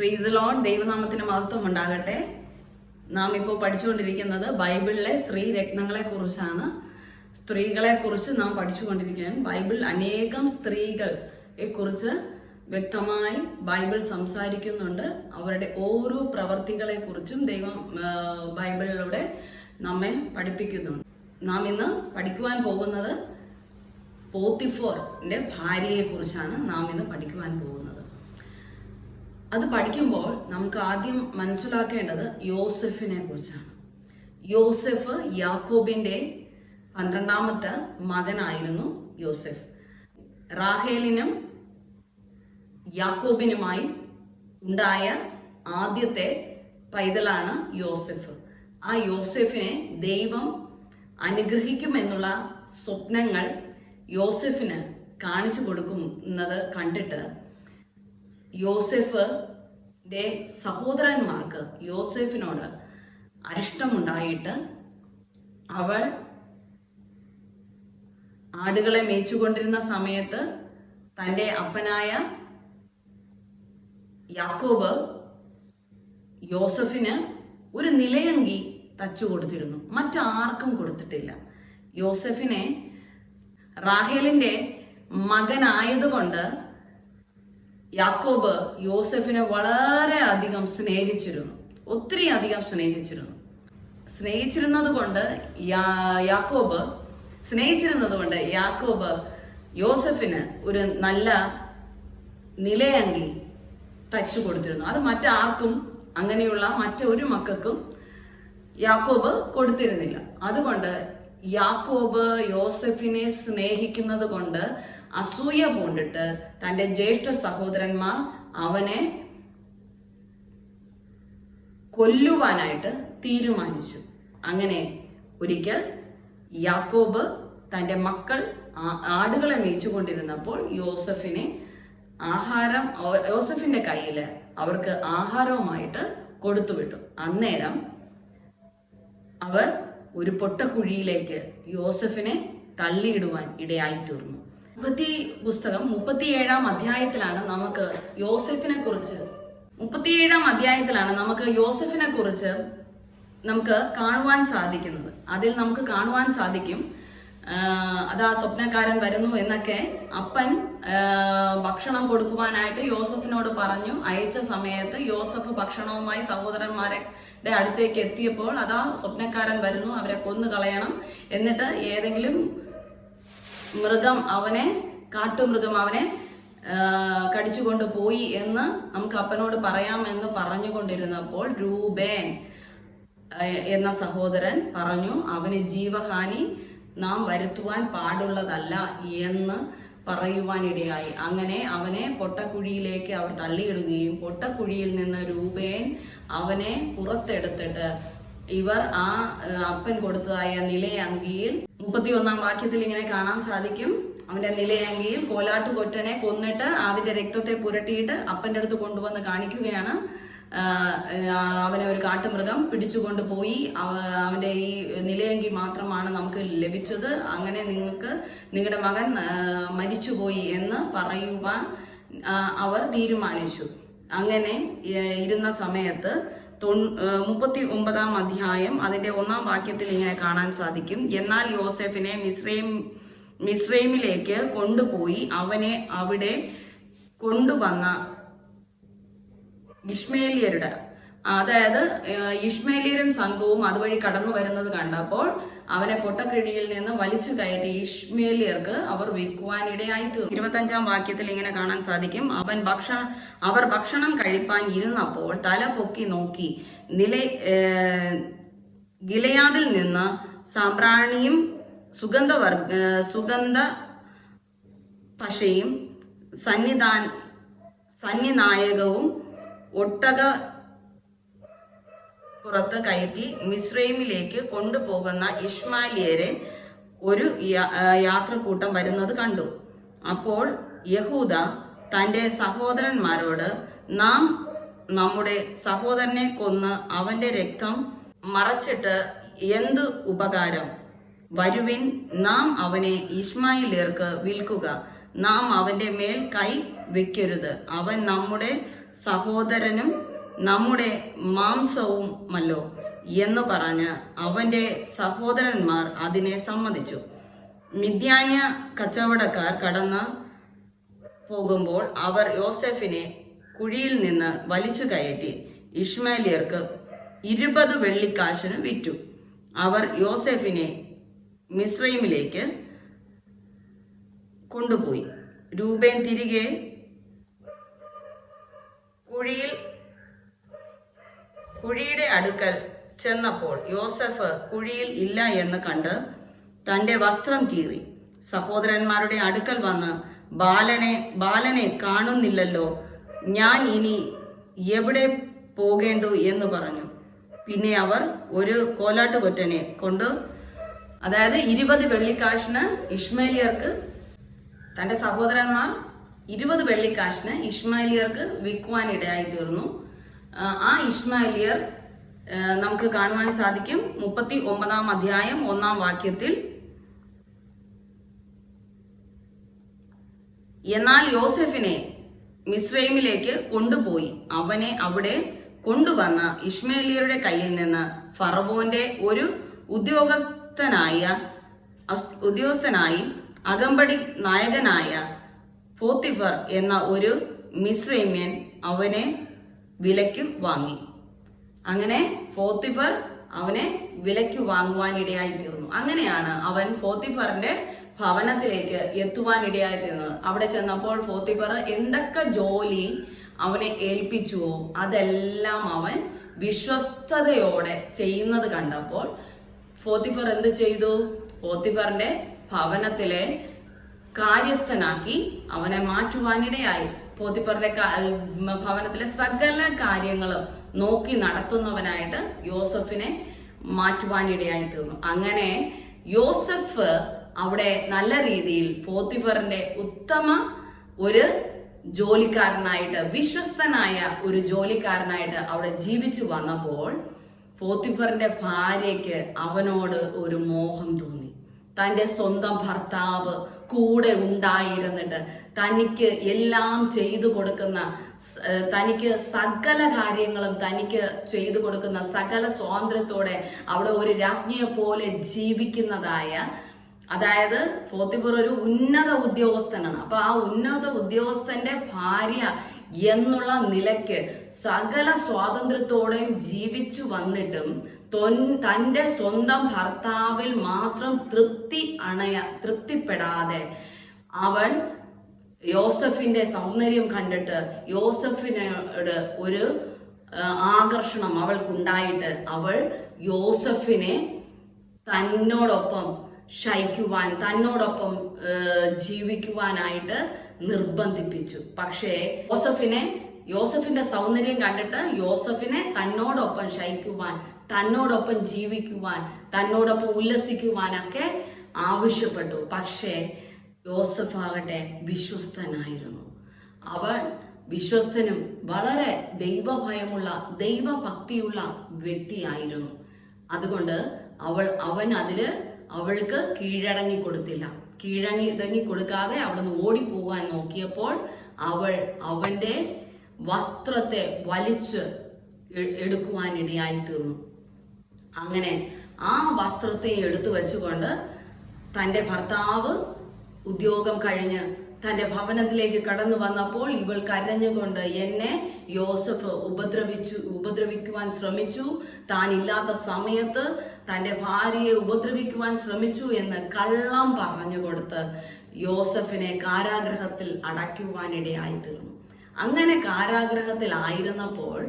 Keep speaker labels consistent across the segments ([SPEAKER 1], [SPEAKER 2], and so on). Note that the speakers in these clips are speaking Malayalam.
[SPEAKER 1] പ്രീസ് ലോൺ ദൈവനാമത്തിന് മഹത്വം ഉണ്ടാകട്ടെ. നാം ഇപ്പോൾ പഠിച്ചുകൊണ്ടിരിക്കുന്നത് ബൈബിളിലെ സ്ത്രീ രത്നങ്ങളെ കുറിച്ചാണ് സ്ത്രീകളെ കുറിച്ച് നാം പഠിച്ചുകൊണ്ടിരിക്കുകയാണ്. ബൈബിൾ അനേകം സ്ത്രീകളെ കുറിച്ച് വ്യക്തമായി ബൈബിൾ സംസാരിക്കുന്നുണ്ട്. അവരുടെ ഓരോ പ്രവർത്തികളെ കുറിച്ചും ദൈവം ബൈബിളിലൂടെ നമ്മെ പഠിപ്പിക്കുന്നുണ്ട്. നാം ഇന്ന് പഠിക്കുവാൻ പോകുന്നത് പോത്തിഫോറിന്റെ ഭാര്യയെ കുറിച്ചാണ് നാം ഇന്ന് പഠിക്കുവാൻ പോകുന്നത്. അത് പഠിക്കുമ്പോൾ നമുക്ക് ആദ്യം മനസ്സിലാക്കേണ്ടത് യോസെഫിനെ കുറിച്ചാണ്. യോസെഫ് യാക്കോബിന്റെ പന്ത്രണ്ടാമത്തെ മകനായിരുന്നു യോസെഫ്. റാഹേലിനും യാക്കോബിനുമായി ഉണ്ടായ ആദ്യത്തെ പൈതലാണ് യോസെഫ്. ആ യോസെഫിനെ ദൈവം അനുഗ്രഹിക്കുമെന്നുള്ള സ്വപ്നങ്ങൾ യോസെഫിന് കാണിച്ചു കൊടുക്കുന്നത് കണ്ടിട്ട് യോസെഫിന്റെ സഹോദരന്മാർക്ക് യോസെഫിനോട് അരിഷ്ടമുണ്ടായിട്ട് അവൾ ആടുകളെ മേച്ചുകൊണ്ടിരുന്ന സമയത്ത് തന്റെ അപ്പനായ യാക്കോബ് യോസഫിന് ഒരു നിലയങ്കി തച്ചു കൊടുത്തിരുന്നു. മറ്റാർക്കും കൊടുത്തിട്ടില്ല. യോസഫിനെ റാഹേലിന്റെ മകനായതുകൊണ്ട് യാക്കോബ് യോസഫിനെ വളരെ അധികം സ്നേഹിച്ചിരുന്നു. ഒത്തിരി അധികം സ്നേഹിച്ചിരുന്നു. സ്നേഹിച്ചിരുന്നത് കൊണ്ട് യാക്കോബ് സ്നേഹിച്ചിരുന്നത് കൊണ്ട് യാക്കോബ് യോസഫിന് ഒരു നല്ല നിലയങ്കി തച്ചു കൊടുത്തിരുന്നു. അത് മറ്റാർക്കും അങ്ങനെയുള്ള മറ്റൊരു മക്കൾക്കും യാക്കോബ് കൊടുത്തിരുന്നില്ല. അതുകൊണ്ട് യാക്കോബ് യോസഫിനെ സ്നേഹിക്കുന്നത് കൊണ്ട് അസൂയ പൂണ്ടിട്ട് തന്റെ ജ്യേഷ്ഠ സഹോദരന്മാർ അവനെ കൊല്ലുവാനായിട്ട് തീരുമാനിച്ചു. അങ്ങനെ ഒരിക്കൽ യാക്കോബ് തന്റെ മക്കൾ ആടുകളെ മേയിച്ചുകൊണ്ടിരുന്നപ്പോൾ യോസഫിനെ ആഹാരം യോസഫിന്റെ കയ്യിൽ അവർക്ക് ആഹാരവുമായിട്ട് കൊടുത്തുവിട്ടു. അന്നേരം അവർ ഒരു പൊട്ടക്കുഴിയിലേക്ക് യോസഫിനെ തള്ളിയിടുവാൻ ഇടയായി തീർന്നു മുപ്പത്തി പുസ്തകം മുപ്പത്തിയേഴാം അധ്യായത്തിലാണ് നമുക്ക് യോസഫിനെ കുറിച്ച് മുപ്പത്തിയേഴാം അധ്യായത്തിലാണ് നമുക്ക് യോസഫിനെ കുറിച്ച് നമുക്ക് കാണുവാൻ സാധിക്കുന്നത്. അതിൽ നമുക്ക് കാണുവാൻ സാധിക്കും. അതാ സ്വപ്നക്കാരൻ വരുന്നു എന്നൊക്കെ അപ്പൻ ഭക്ഷണം കൊടുക്കുവാനായിട്ട് യോസഫിനോട് പറഞ്ഞു. അയച്ച സമയത്ത് യോസഫ് ഭക്ഷണവുമായി സഹോദരന്മാരുടെ അടുത്തേക്ക് എത്തിയപ്പോൾ അതാ സ്വപ്നക്കാരൻ വരുന്നു. അവരെ കൊന്നു കളയണം എന്നിട്ട് ഏതെങ്കിലും മൃഗം അവനെ കാട്ടുമൃഗം അവനെ കടിച്ചുകൊണ്ട് പോയി എന്ന് നമുക്ക് അപ്പനോട് പറയാം എന്ന് പറഞ്ഞുകൊണ്ടിരുന്നപ്പോൾ രൂപേൻ എന്ന സഹോദരൻ പറഞ്ഞു അവന് ജീവഹാനി നാം വരുത്തുവാൻ പാടുള്ളതല്ല എന്ന് പറയുവാനിടയായി. അങ്ങനെ അവനെ പൊട്ടക്കുഴിയിലേക്ക് അവർ തള്ളിയിടുകയും പൊട്ടക്കുഴിയിൽ നിന്ന് രൂപേൻ അവനെ പുറത്തെടുത്തിട്ട് ഇവർ ആ അപ്പൻ കൊടുത്തതായ നിലയങ്കിയിൽ മുപ്പത്തി ഒന്നാം വാക്യത്തിൽ ഇങ്ങനെ കാണാൻ സാധിക്കും. അവന്റെ നിലയങ്കിയിൽ കോലാട്ടു കൊറ്റനെ കൊന്നിട്ട് അതിന്റെ രക്തത്തെ പുരട്ടിയിട്ട് അപ്പന്റെ അടുത്ത് കൊണ്ടുവന്ന് കാണിക്കുകയാണ്. അവനെ ഒരു കാട്ടുമൃഗം പിടിച്ചുകൊണ്ട് പോയി. അവന്റെ ഈ നിലയങ്കി മാത്രമാണ് നമുക്ക് ലഭിച്ചത്. അങ്ങനെ നിങ്ങൾക്ക് നിങ്ങളുടെ മകൻ മരിച്ചുപോയി എന്ന് പറയുവാൻ അവർ തീരുമാനിച്ചു. അങ്ങനെ ഇരുന്ന സമയത്ത് മുപ്പത്തി ഒമ്പതാം അധ്യായം അതിന്റെ ഒന്നാം വാക്യത്തിൽ ഇങ്ങനെ കാണാൻ സാധിക്കും. എന്നാൽ യോസെഫിനെ മിസ്രൈം മിസ്രൈമിലേക്ക് കൊണ്ടുപോയി അവനെ അവിടെ കൊണ്ടുവന്ന ഇഷ്മേലിയരുടെ അതായത് ഇഷ്മേലിയരും സംഘവും അതുവഴി കടന്നു വരുന്നത് കണ്ടപ്പോൾ അവനെ പൊട്ടക്കിഴിയിൽ നിന്ന് വലിച്ചു കയറ്റി ഇഷ്മേലിയർക്ക് അവർ വിൽക്കുവാനിടയായി തീർന്നു. ഇരുപത്തഞ്ചാം വാക്യത്തിൽ ഇങ്ങനെ കാണാൻ സാധിക്കും. അവൻ ഭക്ഷ അവർ ഭക്ഷണം കഴിപ്പാൻ ഇരുന്നപ്പോൾ തല പൊക്കി നോക്കി. നില ഗിലയാദിൽ നിന്ന് സാമ്പ്രാണിയും സുഗന്ധവർഗ സുഗന്ധ പശയും സന്നിധാൻ സന്നിനായകവും ഒട്ടക പുറത്ത് കയറ്റി മിസ്രൈമിലേക്ക് കൊണ്ടുപോകുന്ന ഇഷ്മാലിയരെ ഒരു യാത്രക്കൂട്ടം വരുന്നത് കണ്ടു. അപ്പോൾ യഹൂദ തന്റെ സഹോദരന്മാരോട് നാം നമ്മുടെ സഹോദരനെ കൊന്ന് അവന്റെ രക്തം മറച്ചിട്ട് എന്ത് ഉപകാരം? വരുവിൻ നാം അവനെ ഇസ്മായിലേർക്ക് വിൽക്കുക. നാം അവന്റെ മേൽ കൈ വെക്കരുത്. അവൻ നമ്മുടെ സഹോദരനും നമ്മുടെ മാംസവുമല്ലോ എന്ന് പറഞ്ഞ് അവന്റെ സഹോദരന്മാർ അതിനെ സമ്മതിച്ചു. മിഥ്യാന്യ കച്ചവടക്കാർ കടന്ന് പോകുമ്പോൾ അവർ യോസെഫിനെ കുഴിയിൽ നിന്ന് വലിച്ചു കയറ്റി ഇഷ്മാലിയർക്ക് ഇരുപത് വെള്ളിക്കാശിന് വിറ്റു. അവർ യോസെഫിനെ മിസ്രൈമിലേക്ക് കൊണ്ടുപോയി. രൂപേൻ തിരികെ കുഴിയിൽ കുഴിയുടെ അടുക്കൽ ചെന്നപ്പോൾ യോസഫ് കുഴിയിൽ ഇല്ല എന്ന് കണ്ട് തന്റെ വസ്ത്രം കീറി. സഹോദരന്മാരുടെ അടുക്കൽ വന്ന് ബാലനെ ബാലനെ കാണുന്നില്ലല്ലോ. ഞാൻ ഇനി എവിടെ പോകേണ്ടു? എന്ന് പറഞ്ഞു. പിന്നെ അവർ ഒരു കോലാട്ടുകൊറ്റനെ കൊണ്ട് അതായത് ഇരുപത് വെള്ളിക്കാശിന് ഇഷ്മേലിയർക്ക് തന്റെ സഹോദരന്മാർ ഇരുപത് വെള്ളിക്കാശിന് ഇഷ്മേലിയർക്ക് വിൽക്കുവാൻ ഇടയായി തീർന്നു. ആ, ഇഷ്മായിലിയർ നമുക്ക് കാണുവാൻ സാധിക്കും മുപ്പത്തി ഒമ്പതാം അധ്യായം ഒന്നാം വാക്യത്തിൽ. എന്നാൽ യോസെഫിനെ മിസ്രൈമിലേക്ക് കൊണ്ടുപോയി. അവനെ അവിടെ കൊണ്ടുവന്ന ഇഷ്മേലിയരുടെ കയ്യിൽ നിന്ന് ഫറവോന്റെ ഒരു ഉദ്യോഗസ്ഥനായ ഉദ്യോഗസ്ഥനായി അകമ്പടി നായകനായ പോത്തിഫർ എന്ന ഒരു മിസ്രൈമ്യൻ അവനെ വിലയ്ക്ക് വാങ്ങി. അങ്ങനെ ഫോത്തിഫർ അവനെ വിലയ്ക്ക് വാങ്ങുവാനിടയായി തീർന്നു. അങ്ങനെയാണ് അവൻ ഫോത്തിഫറിന്റെ ഭവനത്തിലേക്ക് എത്തുവാനിടയായി തീർന്നത്. അവിടെ ചെന്നപ്പോൾ ഫോത്തിഫർ എന്തൊക്കെ ജോലി അവനെ ഏൽപ്പിച്ചുവോ അതെല്ലാം അവൻ വിശ്വസ്തയോടെ ചെയ്യുന്നത് കണ്ടപ്പോൾ ഫോത്തിഫർ എന്ത് ചെയ്തു? ഫോത്തിഫറിന്റെ ഭവനത്തിലെ കാര്യസ്ഥനാക്കി അവനെ മാറ്റുവാനിടയായി. ഉം, ഭവനത്തിലെ സകല കാര്യങ്ങളും നോക്കി നടത്തുന്നവനായിട്ട് യോസഫിനെ മാറ്റുവാനിടയായി തീർന്നു. അങ്ങനെ യോസഫ് അവിടെ നല്ല രീതിയിൽ പോത്തിഫറിന്റെ ഉത്തമ ഒരു ജോലിക്കാരനായിട്ട് വിശ്വസ്തനായ ഒരു ജോലിക്കാരനായിട്ട് അവിടെ ജീവിച്ചു വന്നപ്പോൾ പോത്തിഫറിന്റെ ഭാര്യയ്ക്ക് അവനോട് ഒരു മോഹം തോന്നി. തന്റെ സ്വന്തം ഭർത്താവ് കൂടെ ഉണ്ടായിരുന്നിട്ട് തനിക്ക് എല്ലാം ചെയ്തു കൊടുക്കുന്ന തനിക്ക് സകല കാര്യങ്ങളും തനിക്ക് ചെയ്തു കൊടുക്കുന്ന സകല സ്വാതന്ത്ര്യത്തോടെ അവിടെ ഒരു രാജ്ഞിയെ പോലെ ജീവിക്കുന്നതായ അതായത് ഫോത്തിഫർ ഒരു ഉന്നത ഉദ്യോഗസ്ഥനാണ്. അപ്പൊ ആ ഉന്നത ഉദ്യോഗസ്ഥന്റെ ഭാര്യ എന്നുള്ള നിലയ്ക്ക് സകല സ്വാതന്ത്ര്യത്തോടെയും ജീവിച്ചു വന്നിട്ടും തൊൻ- തന്റെ സ്വന്തം ഭർത്താവിൽ മാത്രം തൃപ്തി അണയ തൃപ്തിപ്പെടാതെ അവൾ യോസഫിന്റെ സൗന്ദര്യം കണ്ടിട്ട് യോസഫിനോട് ഒരു ആകർഷണം അവൾക്കുണ്ടായിട്ട് അവൾ യോസഫിനെ തന്നോടൊപ്പം ശയിക്കുവാൻ തന്നോടൊപ്പം ജീവിക്കുവാനായിട്ട് നിർബന്ധിപ്പിച്ചു. പക്ഷേ യോസഫിനെ യോസഫിന്റെ സൗന്ദര്യം കണ്ടിട്ട് യോസഫിനെ തന്നോടൊപ്പം ശയിക്കുവാൻ തന്നോടൊപ്പം ജീവിക്കുവാൻ തന്നോടൊപ്പം ഉല്ലസിക്കുവാനൊക്കെ ആവശ്യപ്പെട്ടു. പക്ഷേ യോസഫ് ആകട്ടെ വിശ്വസ്തനായിരുന്നു. അവൻ വിശ്വസ്തനും വളരെ ദൈവഭയമുള്ള ദൈവഭക്തിയുള്ള വ്യക്തിയായിരുന്നു. അതുകൊണ്ട് അവൾ അവൻ അതിൽ അവൾക്ക് കീഴടങ്ങി കൊടുത്തില്ല. കീഴടങ്ങി കൊടുക്കാതെ അവിടുന്ന് ഓടിപ്പോകാൻ നോക്കിയപ്പോൾ അവൾ അവന്റെ വസ്ത്രത്തെ വലിച്ച് എടുക്കുവാനിടയായി തീർന്നു. അങ്ങനെ ആ വസ്ത്രത്തെ എടുത്തു വെച്ചുകൊണ്ട് തന്റെ ഭർത്താവ് ഉദ്യോഗം കഴിഞ്ഞ് തന്റെ ഭവനത്തിലേക്ക് കടന്നു വന്നപ്പോൾ ഇവൾ കരഞ്ഞുകൊണ്ട് എന്നെ യോസഫ് ഉപദ്രവിച്ചു ഉപദ്രവിക്കുവാൻ ശ്രമിച്ചു. താൻ ഇല്ലാത്ത സമയത്ത് തന്റെ ഭാര്യയെ ഉപദ്രവിക്കുവാൻ ശ്രമിച്ചു എന്ന് കള്ളം പറഞ്ഞു കൊടുത്ത് യോസഫിനെ കാരാഗ്രഹത്തിൽ അടയ്ക്കുവാനിടയായി തീർന്നു. അങ്ങനെ കാരാഗ്രഹത്തിലായിരുന്നപ്പോൾ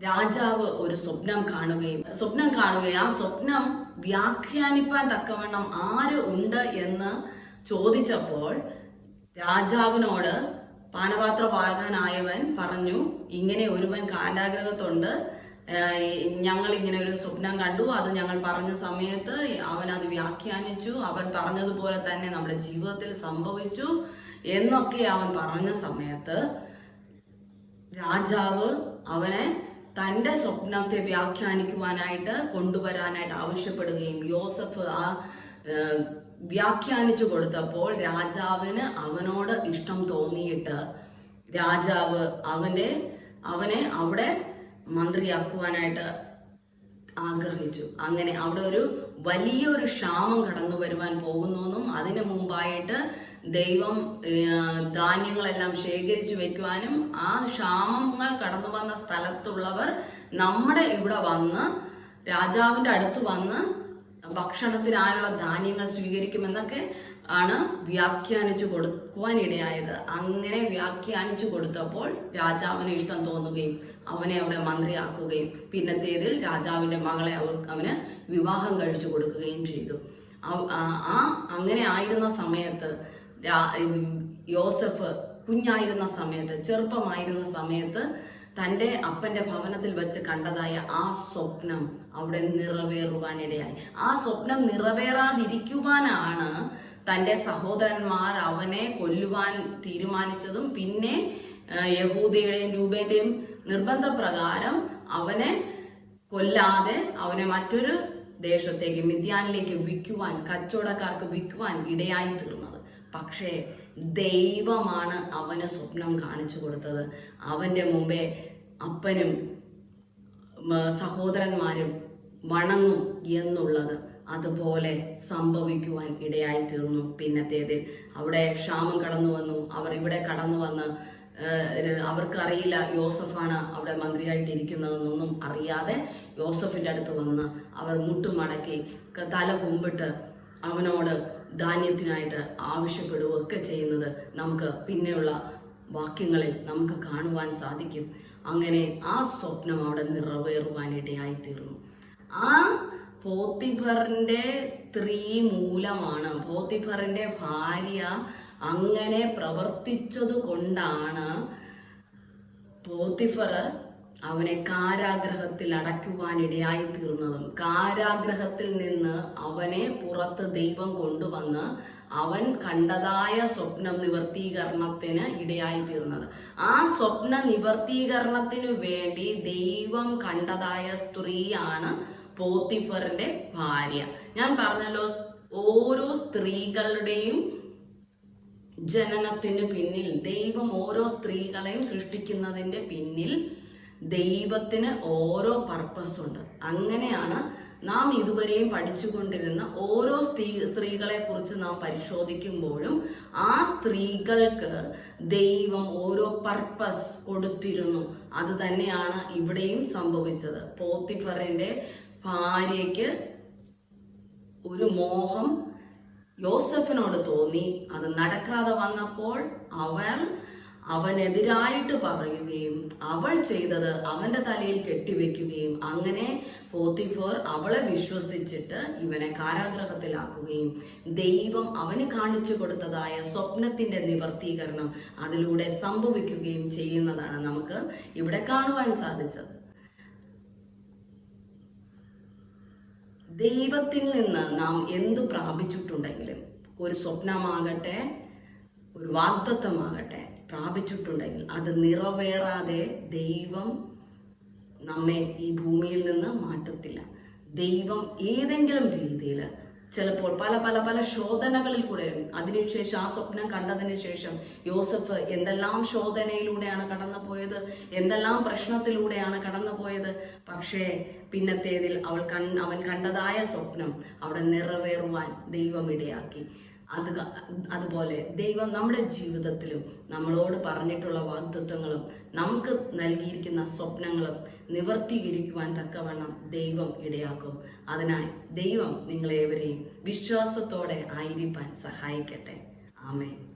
[SPEAKER 1] രാജാവ് ഒരു സ്വപ്നം കാണുകയും സ്വപ്നം കാണുകയും ആ സ്വപ്നം വ്യാഖ്യാനിപ്പാൻ തക്കവണ്ണം ആര് ഉണ്ട് എന്ന് ചോദിച്ചപ്പോൾ രാജാവിനോട് പാനപാത്രവാഹകനായവൻ പറഞ്ഞു ഇങ്ങനെ ഒരുവൻ കാലാഗ്രഹത്തുണ്ട് ഞങ്ങൾ ഇങ്ങനെ ഒരു സ്വപ്നം കണ്ടു. അത് ഞങ്ങൾ പറഞ്ഞ സമയത്ത് അവൻ അത് വ്യാഖ്യാനിച്ചു. അവൻ പറഞ്ഞതുപോലെ തന്നെ നമ്മുടെ ജീവിതത്തിൽ സംഭവിച്ചു എന്നൊക്കെ അവൻ പറഞ്ഞ സമയത്ത് രാജാവ് അവനെ തന്റെ സ്വപ്നത്തെ വ്യാഖ്യാനിക്കുവാനായിട്ട് കൊണ്ടുവരാനായിട്ട് ആവശ്യപ്പെടുകയും യോസഫ് ആ വ്യാഖ്യാനിച്ചു കൊടുത്തപ്പോൾ രാജാവിന് അവനോട് ഇഷ്ടം തോന്നിയിട്ട് രാജാവ് അവന്റെ അവനെ അവിടെ മന്ത്രിയാക്കുവാനായിട്ട് ആഗ്രഹിച്ചു. അങ്ങനെ അവിടെ ഒരു വലിയൊരു ക്ഷാമം കടന്നു വരുവാൻ പോകുന്നു എന്നും അതിനു മുമ്പായിട്ട് ദൈവം ധാന്യങ്ങളെല്ലാം ശേഖരിച്ചു വെക്കുവാനും ആ ക്ഷാമങ്ങൾ കടന്നു വന്ന സ്ഥലത്തുള്ളവർ നമ്മുടെ ഇവിടെ വന്ന് രാജാവിന്റെ അടുത്ത് വന്ന് ഭക്ഷണത്തിനായുള്ള ധാന്യങ്ങൾ സ്വീകരിക്കുമെന്നൊക്കെ ആണ് വ്യാഖ്യാനിച്ചു കൊടുക്കുവാൻ ഇടയായത്. അങ്ങനെ വ്യാഖ്യാനിച്ചു കൊടുത്തപ്പോൾ രാജാവിന് ഇഷ്ടം തോന്നുകയും അവനെ അവിടെ മന്ത്രിയാക്കുകയും പിന്നത്തേതിൽ രാജാവിന്റെ മകളെ അവർ അവന് വിവാഹം കഴിച്ചു കൊടുക്കുകയും ചെയ്തു. ആ- അങ്ങനെ ആയിരുന്ന സമയത്ത് യോസഫ് കുഞ്ഞായിരുന്ന സമയത്ത് ചെറുപ്പമായിരുന്ന സമയത്ത് തന്റെ അപ്പന്റെ ഭവനത്തിൽ വെച്ച് കണ്ടതായ ആ സ്വപ്നം അവിടെ നിറവേറുവാനിടയായി. ആ സ്വപ്നം നിറവേറാതിരിക്കുവാനാണ് തന്റെ സഹോദരന്മാർ അവനെ കൊല്ലുവാൻ തീരുമാനിച്ചതും. പിന്നെ യഹൂദയുടെയും രൂപേന്റെയും നിർബന്ധപ്രകാരം അവനെ കൊല്ലാതെ അവനെ മറ്റൊരു ദേശത്തേക്ക് മിഥ്യാനിലേക്ക് വിൽക്കുവാൻ കച്ചവടക്കാർക്ക് വിൽക്കുവാൻ ഇടയായി തീർന്നത്. പക്ഷേ ദൈവമാണ് അവന് സ്വപ്നം കാണിച്ചു കൊടുത്തത്. അവന്റെ മുമ്പേ അപ്പനും സഹോദരന്മാരും വണങ്ങും എന്നുള്ളത് അതുപോലെ സംഭവിക്കുവാൻ ഇടയായി തീർന്നു. പിന്നത്തേതിൽ അവിടെ ക്ഷാമം കടന്നു വന്നു. അവർ ഇവിടെ കടന്നു വന്ന് അവർക്കറിയില്ല യോസഫാണ് അവിടെ മന്ത്രിയായിട്ട് ഇരിക്കുന്നതെന്നൊന്നും അറിയാതെ യോസഫിന്റെ അടുത്ത് വന്ന് അവർ മുട്ടുമടക്കി തല കുമ്പിട്ട് അവനോട് ധാന്യത്തിനായിട്ട് ആവശ്യപ്പെടുകയൊക്കെ ചെയ്യുന്നത് നമുക്ക് പിന്നെയുള്ള വാക്യങ്ങളിൽ നമുക്ക് കാണുവാൻ സാധിക്കും. അങ്ങനെ ആ സ്വപ്നം അവിടെ നിറവേറുവാനിടയായി തീർന്നു ആ പോത്തിഫറിന്റെ സ്ത്രീ മൂലമാണ് പോത്തിഫറിന്റെ ഭാര്യ അങ്ങനെ പ്രവർത്തിച്ചത് കൊണ്ടാണ് പോത്തിഫർ അവനെ കാരാഗ്രഹത്തിൽ അടയ്ക്കുവാനിടയായി തീർന്നതും കാരാഗ്രഹത്തിൽ നിന്ന് അവനെ പുറത്ത് ദൈവം കൊണ്ടുവന്ന് അവൻ കണ്ടതായ സ്വപ്നം നിവർത്തീകരണത്തിന് ഇടയായി തീർന്നത് ആ സ്വപ്ന നിവർത്തീകരണത്തിനു വേണ്ടി ദൈവം കണ്ടതായ സ്ത്രീയാണ് പോത്തിഫറിന്റെ ഭാര്യ. ഞാൻ പറഞ്ഞല്ലോ ഓരോ സ്ത്രീകളുടെയും ജനനത്തിന് പിന്നിൽ ദൈവം ഓരോ സ്ത്രീകളെയും സൃഷ്ടിക്കുന്നതിന്റെ പിന്നിൽ ദൈവത്തിന് ഓരോ പർപ്പസ് ഉണ്ട്. അങ്ങനെയാണ് നാം ഇതുവരെയും പഠിച്ചുകൊണ്ടിരുന്ന ഓരോ സ്ത്രീ സ്ത്രീകളെ കുറിച്ച് നാം പരിശോധിക്കുമ്പോഴും ആ സ്ത്രീകൾക്ക് ദൈവം ഓരോ പർപ്പസ് കൊടുത്തിരുന്നു. അത് തന്നെയാണ് ഇവിടെയും സംഭവിച്ചത്. പോത്തിഫറിന്റെ ഭാര്യയ്ക്ക് ഒരു മോഹം യോസഫിനോട് തോന്നി. അത് നടക്കാതെ വന്നപ്പോൾ അവൻ അവനെതിരായിട്ട് പറയുകയും അവൾ ചെയ്തത് അവന്റെ തലയിൽ കെട്ടിവെക്കുകയും അങ്ങനെ പോത്തിഫോർ അവളെ വിശ്വസിച്ചിട്ട് ഇവനെ കാരാഗ്രഹത്തിലാക്കുകയും ദൈവം അവന് കാണിച്ചു കൊടുത്തതായ സ്വപ്നത്തിന്റെ നിവർത്തീകരണം അതിലൂടെ സംഭവിക്കുകയും ചെയ്യുന്നതാണ് നമുക്ക് ഇവിടെ കാണുവാൻ സാധിച്ചത്. ദൈവത്തിൽ നിന്ന് നാം എന്ത് പ്രാപിച്ചിട്ടുണ്ടെങ്കിലും ഒരു സ്വപ്നമാകട്ടെ ഒരു വാഗ്ദത്തമാകട്ടെ പ്രാപിച്ചിട്ടുണ്ടെങ്കിൽ അത് നിറവേറാതെ ദൈവം നമ്മെ ഈ ഭൂമിയിൽ നിന്ന് മാറ്റത്തില്ല. ദൈവം ഏതെങ്കിലും രീതിയിൽ ചിലപ്പോൾ പല പല പല ശോധനകളിൽ കൂടെ അതിനുശേഷം ആ സ്വപ്നം കണ്ടതിന് ശേഷം യോസഫ് എന്തെല്ലാം ശോധനയിലൂടെയാണ് കടന്നു പോയത് എന്തെല്ലാം പ്രശ്നത്തിലൂടെയാണ് കടന്നു പോയത് പക്ഷേ പിന്നത്തേതിൽ അവൾ കൺ അവൻ കണ്ടതായ സ്വപ്നം അവിടെ നിറവേറുവാൻ ദൈവം ഇടയാക്കി. അത് അതുപോലെ ദൈവം നമ്മുടെ ജീവിതത്തിലും നമ്മളോട് പറഞ്ഞിട്ടുള്ള വാഗ്ദത്വങ്ങളും നമുക്ക് നൽകിയിരിക്കുന്ന സ്വപ്നങ്ങളും നിവർത്തീകരിക്കുവാൻ തക്കവണ്ണം ദൈവം ഇടയാക്കും. അതിനായി ദൈവം നിങ്ങളേവരെയും വിശ്വാസത്തോടെ ആയിരിക്കാൻ സഹായിക്കട്ടെ. ആമേൻ.